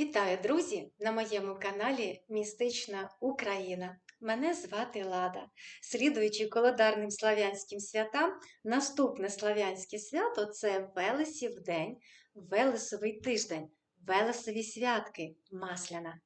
Вітаю, друзі! На моєму каналі Містична Україна. Мене звати Лада. Слідуючи колодарним слав'янським святам, наступне слав'янське свято це Велесів день, Велесовий тиждень, Велесові святки, Масляна.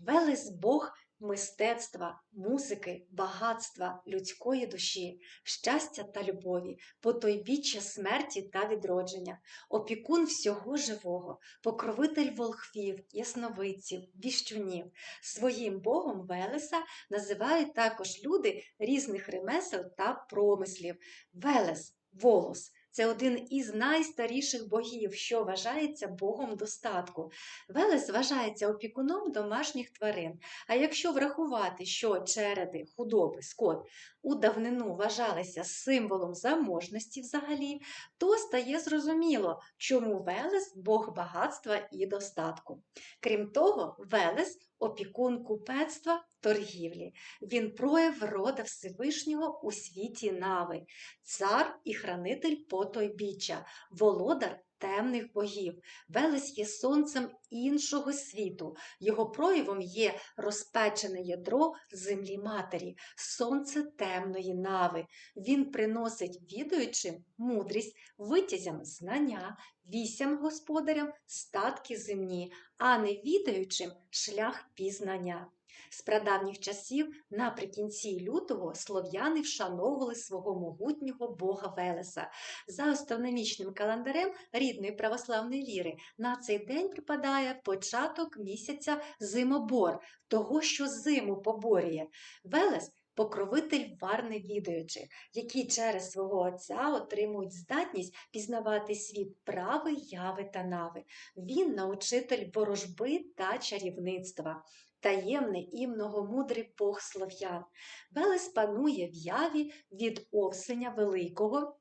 Велес Бог мистецтва, музики, багатства, людської душі, щастя та любові, потойбіччя смерті та відродження, опікун всього живого, покровитель волхвів, ясновидців, віщунів. Своїм богом Велеса називають також люди різних ремесел та промислів. Велес, волос. Це один із найстаріших богів, що вважається богом достатку. Велес вважається опікуном домашніх тварин. А якщо врахувати, що череди, худоби, скот у давнину вважалися символом заможності взагалі, то стає зрозуміло, чому Велес Бог багатства і достатку. Крім того, Велес опікун купецтва торгівлі. Він прояв рода Всевишнього у світі нави, цар і хранитель потойбіччя, володар темних богів. Велес є сонцем іншого світу. Його проявом є розпечене ядро землі матері, сонце темної нави. Він приносить відуючим мудрість, витязям знання, вісям господарям статки земні, а не відаючим шлях пізнання. З прадавніх часів наприкінці лютого слов'яни вшановували свого могутнього бога Велеса. За астрономічним календарем рідної православної віри на цей день припадає початок місяця зимобор, того, що зиму поборює. Велес покровитель варни відаючих, які через свого отця отримують здатність пізнавати світ прави, яви та нави. Він научитель ворожби та чарівництва. Таємний і многомудрий Бог слов'ян. Велес панує в яві від Овсеня Великого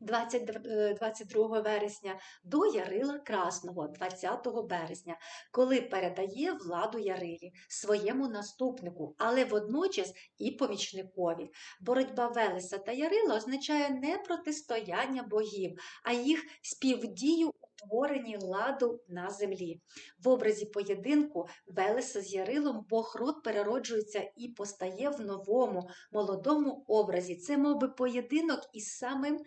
20, 22 вересня до Ярила Красного 20 березня, коли передає владу Ярилі своєму наступнику, але водночас і помічникові. Боротьба Велеса та Ярила означає не протистояння богів, а їх співдію творенні ладу на землі. В образі поєдинку Велеса з Ярилом Бог рот перероджується і постає в новому, молодому образі. Це мов би, поєдинок із самим,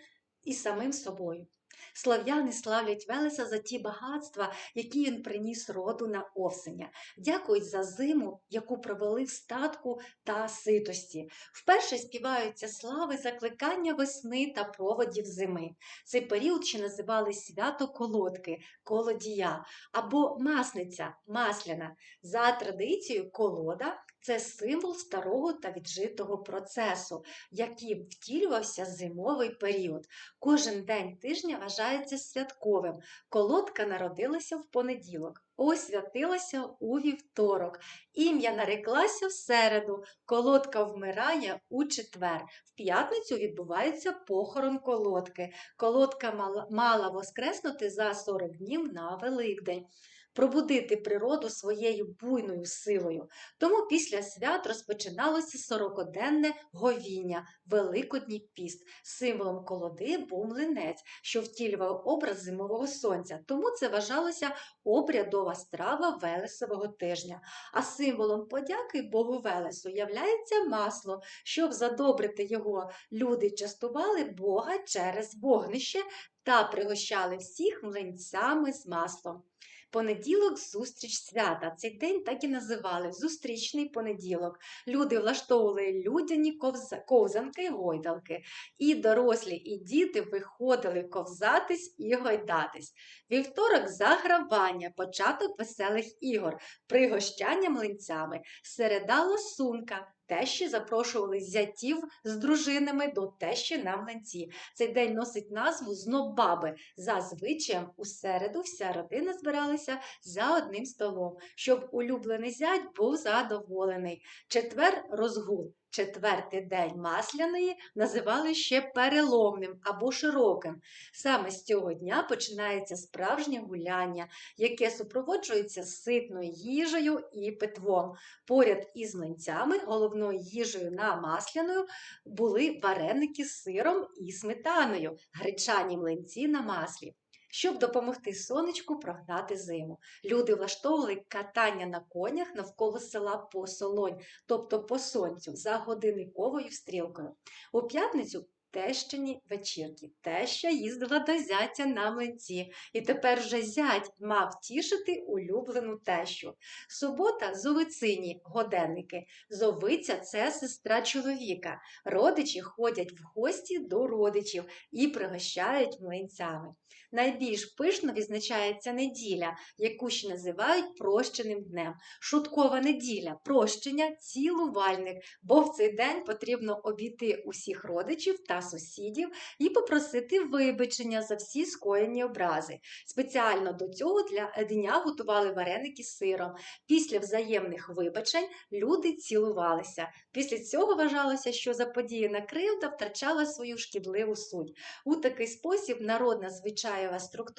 із самим собою. Слов'яни славлять Велеса за ті багатства, які він приніс роду на овсеня. Дякують за зиму, яку провели в статку та ситості. Вперше співаються слави закликання весни та проводів зими. Цей період ще називали свято колодки, колодія або масниця, масляна. За традицією, колода це символ старого та віджитого процесу, яким втілювався зимовий період. Кожен день тижня вважається святковим. Колодка народилася в понеділок, освятилася у вівторок. Ім'я нареклася в середу, колодка вмирає у четвер. В п'ятницю відбувається похорон колодки. Колодка мала воскреснути за 40 днів на Великдень пробудити природу своєю буйною силою. Тому після свят розпочиналося сорокоденне говіння, Великодній піст. Символом колоди був млинець, що втілював образ зимового сонця. Тому це вважалося обрядова страва Велесового тижня. А символом подяки Богу Велесу являється масло, щоб задобрити його. Люди частували Бога через вогнище та пригощали всіх млинцями з маслом. Понеділок зустріч свята. Цей день так і називали зустрічний понеділок. Люди влаштовували людяні ковзанки й гойдалки. І дорослі, і діти виходили ковзатись і гойдатись. Вівторок загравання, початок веселих ігор, пригощання млинцями, середа лосунка. Тещі запрошували зятів з дружинами до тещі на млинці. Цей день носить назву знобаби. За звичаєм у середу вся родина збиралася за одним столом, щоб улюблений зять був задоволений. Четвер розгул. Четвертий день масляної називали ще переломним або широким. Саме з цього дня починається справжнє гуляння, яке супроводжується ситною їжею і питвом. Поряд із млинцями, головною їжею на масляною, були вареники з сиром і сметаною, гречані млинці на маслі. Щоб допомогти сонечку прогнати зиму. Люди влаштовували катання на конях навколо села Посолонь, тобто по сонцю, за годинниковою стрілкою. У п'ятницю тещині вечірки. Теща їздила до зятя на млинці, і тепер вже зять мав тішити улюблену тещу. Субота зовицині годенники. Зовиця це сестра чоловіка. Родичі ходять в гості до родичів і пригощають млинцями. Найбільш пишно відзначається неділя, яку ще називають прощеним днем. Шуткова неділя, прощення, цілувальник, бо в цей день потрібно обійти усіх родичів сусідів і попросити вибачення за всі скоєні образи. Спеціально до цього для дня готували вареники з сиром. Після взаємних вибачень люди цілувалися. Після цього вважалося, що заподіяна кривда втрачала свою шкідливу суть. У такий спосіб народна звичаєва структура